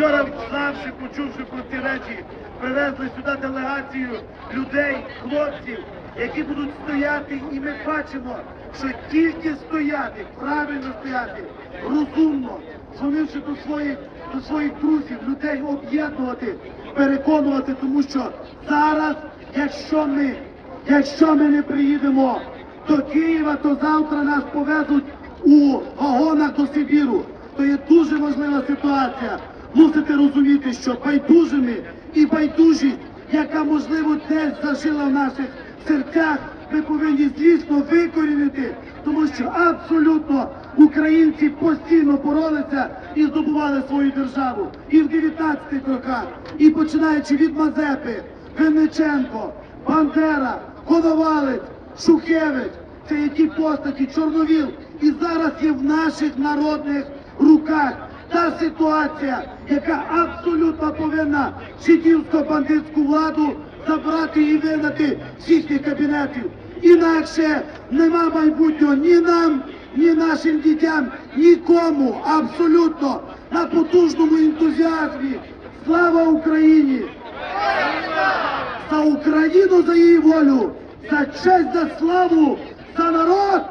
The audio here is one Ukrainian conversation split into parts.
вчора, знавши, почувши про ці речі, привезли сюди делегацію людей, хлопців, які будуть стояти, і ми бачимо, що тільки стояти, правильно стояти, розумно, дзвонивши до своїх, до своїх друзів, людей об'єднувати, переконувати, тому що зараз, якщо ми, якщо ми не приїдемо до Києва, то завтра нас повезуть у вагонах до Сибіру. То є дуже важлива ситуація. Мусите розуміти, що байдужими і байдужість, яка можливо десь зажила в наших серцях, ми повинні злісно викорінити, тому що абсолютно українці постійно боролися і здобували свою державу. І в 19-х роках, і починаючи від Мазепи, Винниченко, Бандера, Коновалець, Шухевич, це ті постаті, Чорновіл. І зараз є в наших народних руках та ситуація, яка абсолютно повинна жидівсько-бандитську владу забрати і вигнати з їхніх кабінетів. Інакше нема майбутнього ні нам, ні нашим дітям, нікому абсолютно на потужному ентузіазмі. Слава Україні! За Україну, за її волю, за честь, за славу, за народ.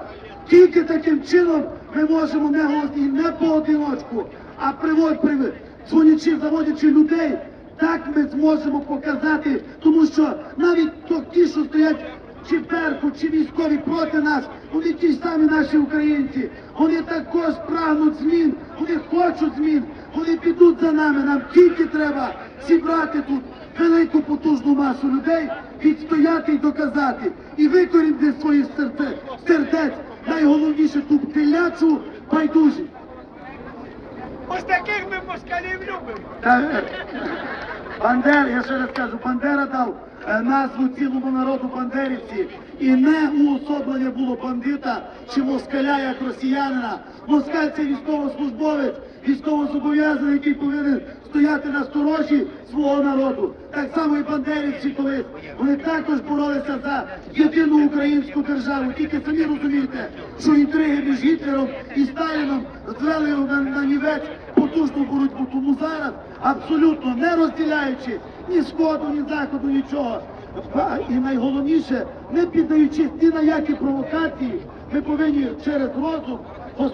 Тільки таким чином ми можемо не голосні, не поодиночку, а привод привид, дзвонячи, заводячи людей. Так ми зможемо показати, тому що навіть то ті, що стоять чи перку, чи військові проти нас, вони ті ж самі наші українці. Вони також прагнуть змін, вони хочуть змін, вони підуть за нами. Нам тільки треба зібрати тут велику потужну масу людей, відстояти і доказати, і викорінити серце, сердець найголовніше ту телячу байдужість. Ось таких ми москалів любимо. Та, е, Бандер, я ще раз кажу, Бандера дав е, назву цілому народу бандерівці. І не уособлення було бандита чи москаля як росіянина. Москаль це військовослужбовець, військовозобов'язаний, який повинен стояти на сторожі свого народу. Так само і бандерівці колись. Вони також боролися за єдину українську державу. Тільки самі розумієте, що інтриги між Гітлером і Сталіном звели на, на нівець потужну боротьбу. Тому зараз абсолютно не розділяючи ні сходу, ні заходу, нічого. І найголовніше, не піддаючись ні на які провокації, ми повинні через розум,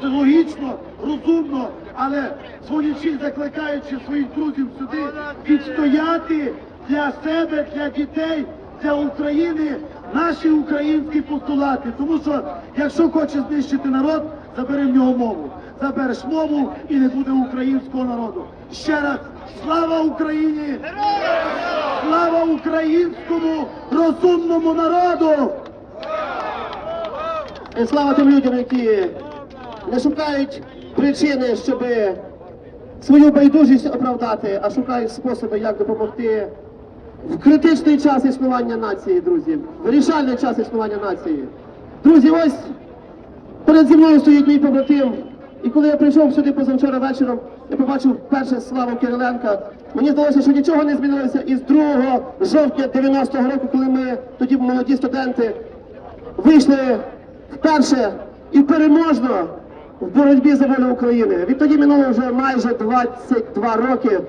логічно, розумно, але дзвонячи, закликаючи своїх друзів сюди, відстояти для себе, для дітей, для України наші українські постулати. Тому що якщо хоче знищити народ, забери в нього мову. Забереш мову і не буде українського народу. Ще раз слава Україні! Слава українському розумному народу! І слава тим людям, які не шукають причини, щоб свою байдужість оправдати, а шукають способи, як допомогти в критичний час існування нації, друзі, вирішальний час існування нації. Друзі, ось перед зі мною стоїть мій побратим. І коли я прийшов сюди позавчора вечором, я побачив вперше Славу Кириленка. Мені здалося, що нічого не змінилося із 2 жовтня 90-го року, коли ми тоді молоді студенти вийшли вперше і переможно в боротьбі за волю України. Відтоді минуло вже майже 22 роки.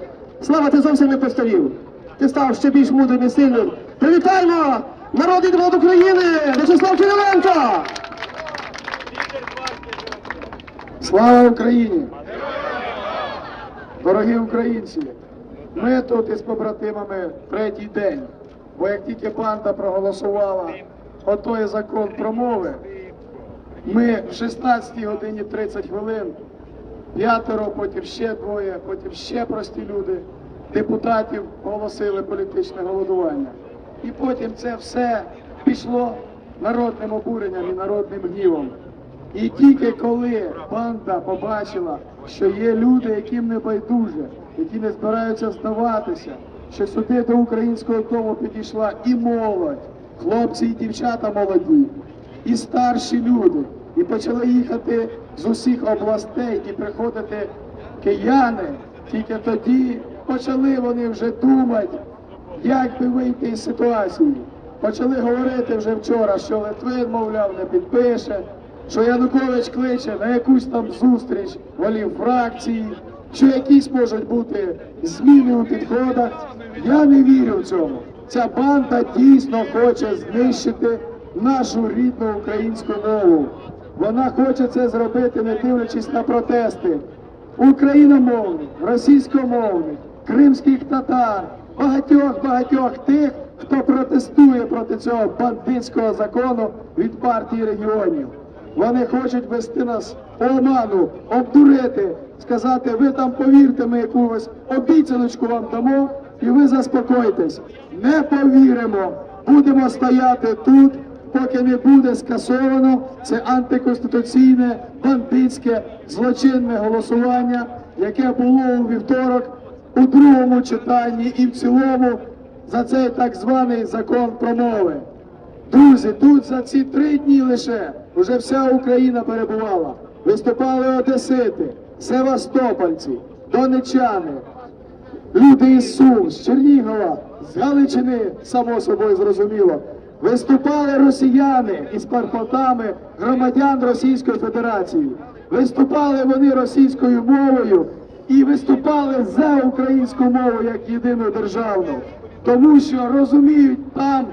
Слава, ти зовсім не постарів. Ти став ще більш мудрим і сильним. Привітаємо! Народний депутат України! Вячеслав Кириленко! Слава Україні! Дорогі українці! Ми тут із побратимами третій день. Бо як тільки банда проголосувала отой закон про мови, ми в 16 годині 30 хвилин, п'ятеро, потім ще двоє, потім ще прості люди, депутатів оголосили політичне голодування. І потім це все пішло народним обуренням і народним гнівом. І тільки коли банда побачила, що є люди, яким не байдуже, які не збираються здаватися, що сюди до українського дому підійшла і молодь, хлопці і дівчата молоді, і старші люди, і почали їхати з усіх областей і приходити кияни, тільки тоді почали вони вже думати, як би вийти із ситуації. Почали говорити вже вчора, що Литвин, мовляв, не підпише, що Янукович кличе на якусь там зустріч голів фракції, що якісь можуть бути зміни у підходах. Я не вірю в цьому. Ця банда дійсно хоче знищити нашу рідну українську мову. Вона хоче це зробити, не дивлячись на протести україномовних, російськомовних, кримських татар, багатьох багатьох тих, хто протестує проти цього бандитського закону від партії регіонів. Вони хочуть вести нас в оману, обдурити, сказати, ви там повірте, ми якусь обіцяночку вам дамо, і ви заспокойтесь. Не повіримо, будемо стояти тут, поки не буде скасовано це антиконституційне, бандитське, злочинне голосування, яке було у вівторок у другому читанні і в цілому за цей так званий закон про мови. Друзі, тут за ці три дні лише вже вся Україна перебувала. Виступали одесити, севастопольці, донечани, люди із Сум, з Чернігова, з Галичини, само собою зрозуміло. Виступали росіяни із паспортами громадян Російської Федерації. Виступали вони російською мовою і виступали за українську мову як єдину державну, тому що розуміють там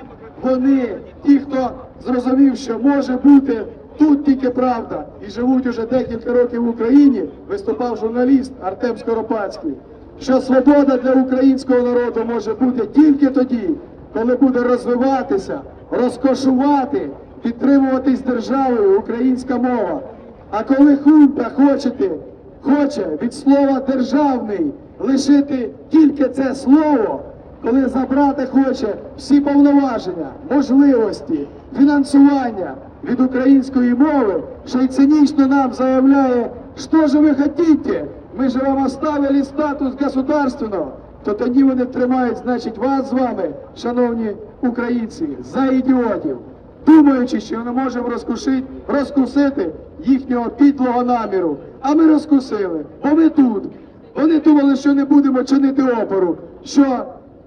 вони, ті, хто зрозумів, що може бути тут тільки правда, і живуть уже декілька років в Україні, виступав журналіст Артем Скоропадський, що свобода для українського народу може бути тільки тоді, коли буде розвиватися, розкошувати, підтримуватись державою українська мова. А коли хунта хочете, хоче від слова державний лишити тільки це слово, коли забрати хоче всі повноваження, можливості, фінансування від української мови, що й цинічно нам заявляє, що же ви хотите, ми же вам оставили статус государственного, то тоді вони тримають, значить, вас з вами, шановні українці, за ідіотів, думаючи, що ми можемо розкушити, розкусити їхнього підлого наміру. А ми розкусили, бо ми тут. Вони думали, що не будемо чинити опору, що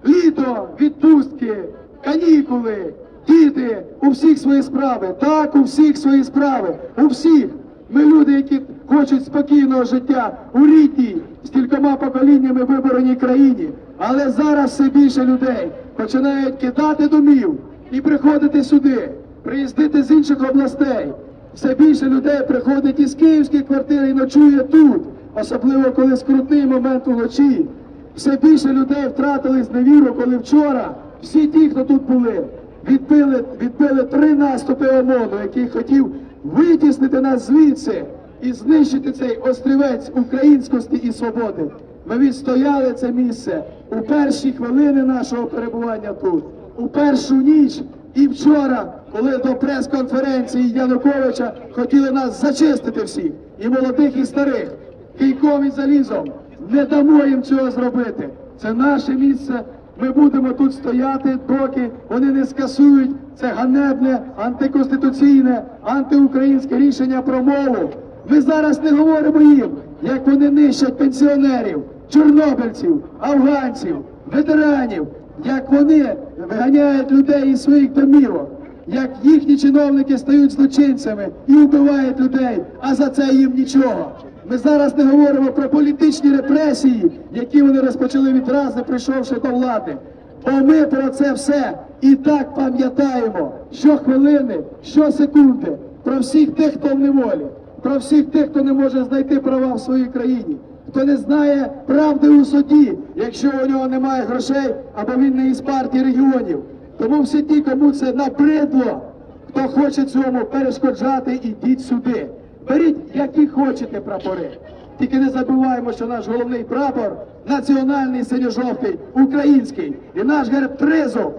літо, відпустки, канікули, діти, у всіх свої справи. Так, у всіх свої справи, у всіх. Ми люди, які хочуть спокійного життя у рідній, з кількома поколіннями вибореній країні. Але зараз все більше людей починають кидати домів і приходити сюди, приїздити з інших областей. Все більше людей приходить із київських квартир і ночує тут, особливо коли скрутний момент уночі. Все більше людей втратили зневіру, коли вчора всі ті, хто тут були, відбили, відбили три наступи ОМОНу, який хотів витіснити нас звідси і знищити цей острівець українськості і свободи. Ми відстояли це місце у перші хвилини нашого перебування тут, у першу ніч і вчора, коли до прес-конференції Януковича хотіли нас зачистити всіх, і молодих, і старих, кийком і залізом. Не дамо їм цього зробити. Це наше місце. Ми будемо тут стояти, доки вони не скасують це ганебне, антиконституційне, антиукраїнське рішення про мову. Ми зараз не говоримо їм, як вони нищать пенсіонерів, чорнобильців, афганців, ветеранів, як вони виганяють людей із своїх домівок, як їхні чиновники стають злочинцями і вбивають людей, а за це їм нічого. Ми зараз не говоримо про політичні репресії, які вони розпочали відразу, прийшовши до влади. Бо ми про це все і так пам'ятаємо щохвилини, щосекунди, про всіх тих, хто в неволі, про всіх тих, хто не може знайти права в своїй країні, хто не знає правди у суді, якщо у нього немає грошей або він не із партії регіонів. Тому всі ті, кому це набридло, хто хоче цьому перешкоджати, ідіть сюди. Беріть, які хочете прапори. Тільки не забуваємо, що наш головний прапор національний синьо-жовтий, український. І наш герб тризуб.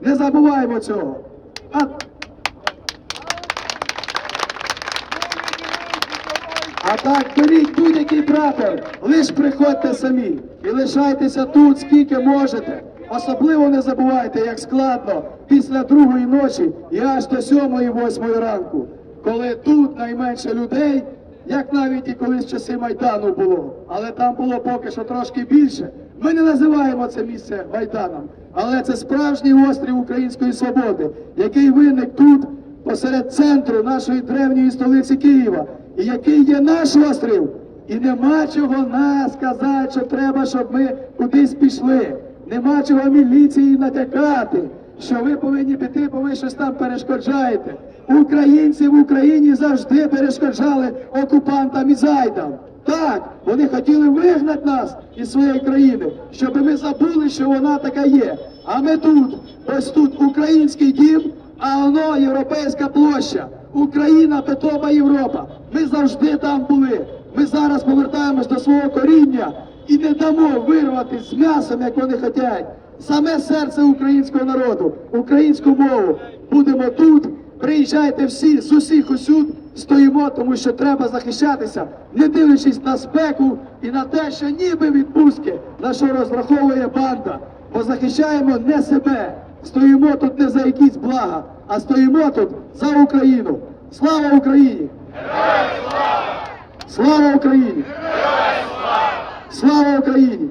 Не забуваємо цього. А А так беріть будь-який прапор, лиш приходьте самі і лишайтеся тут, скільки можете. Особливо не забувайте, як складно після другої ночі і аж до сьомої, восьмої ранку, коли тут найменше людей, як навіть і колись часи Майдану було, але там було поки що трошки більше. Ми не називаємо це місце Майданом, але це справжній острів української свободи, який виник тут посеред центру нашої древньої столиці Києва, і який є наш острів, І нема чого нас сказати, що треба, щоб ми кудись пішли. Нема чого міліції натякати, що ви повинні піти, бо ви щось там перешкоджаєте. Українці в Україні завжди перешкоджали окупантам і зайдам. Так, вони хотіли вигнати нас із своєї країни, щоб ми забули, що вона така є. А ми тут, ось тут український дім, а воно європейська площа. Україна, питома Європа. Ми завжди там були. Ми зараз повертаємось до свого коріння і не дамо вирвати з м'ясом, як вони хочуть. Саме серце українського народу, українську мову. Будемо тут. Приїжджайте всі з усіх усюд, стоїмо, тому що треба захищатися, не дивлячись на спеку і на те, що ніби відпустки, на що розраховує банда. Бо захищаємо не себе. Стоїмо тут не за якісь блага, а стоїмо тут за Україну. Слава Україні! Слава Україні! Слава Україні!